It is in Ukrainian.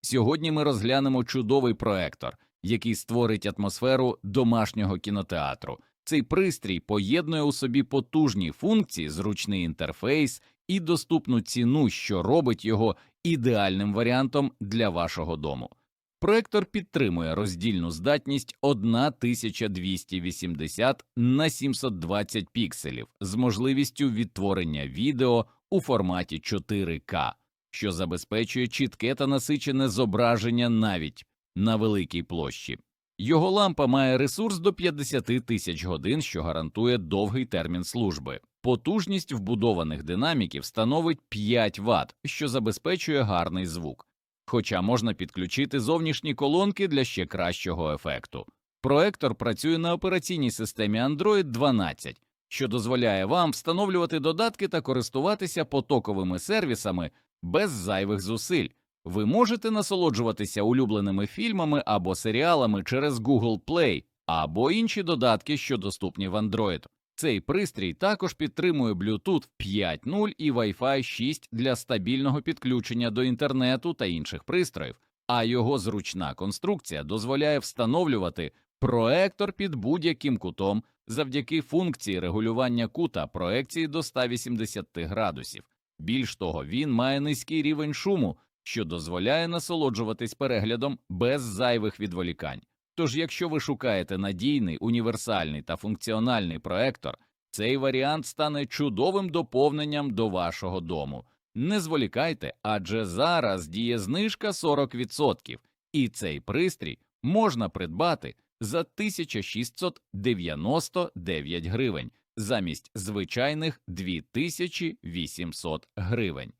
Сьогодні ми розглянемо чудовий проектор, який створить атмосферу домашнього кінотеатру. Цей пристрій поєднує у собі потужні функції, зручний інтерфейс і доступну ціну, що робить його ідеальним варіантом для вашого дому. Проектор підтримує роздільну здатність 1280 на 720 пікселів з можливістю відтворення відео у форматі 4К, що забезпечує чітке та насичене зображення навіть на великій площі. Його лампа має ресурс до 50 тисяч годин, що гарантує довгий термін служби. Потужність вбудованих динаміків становить 5 Вт, що забезпечує гарний звук хоча можна підключити зовнішні колонки для ще кращого ефекту. Проектор працює на операційній системі Android 12, що дозволяє вам встановлювати додатки та користуватися потоковими сервісами без зайвих зусиль. Ви можете насолоджуватися улюбленими фільмами або серіалами через Google Play або інші додатки, що доступні в Android. Цей пристрій також підтримує Bluetooth 5.0 і Wi-Fi 6 для стабільного підключення до інтернету та інших пристроїв, а його зручна конструкція дозволяє встановлювати проектор під будь-яким кутом завдяки функції регулювання кута проекції до 180 градусів. Більш того, він має низький рівень шуму, що дозволяє насолоджуватись переглядом без зайвих відволікань. Тож, якщо ви шукаєте надійний, універсальний та функціональний проектор, цей варіант стане чудовим доповненням до вашого дому. Не зволікайте, адже зараз діє знижка 40%, і цей пристрій можна придбати за 1699 гривень замість звичайних 2800 гривень.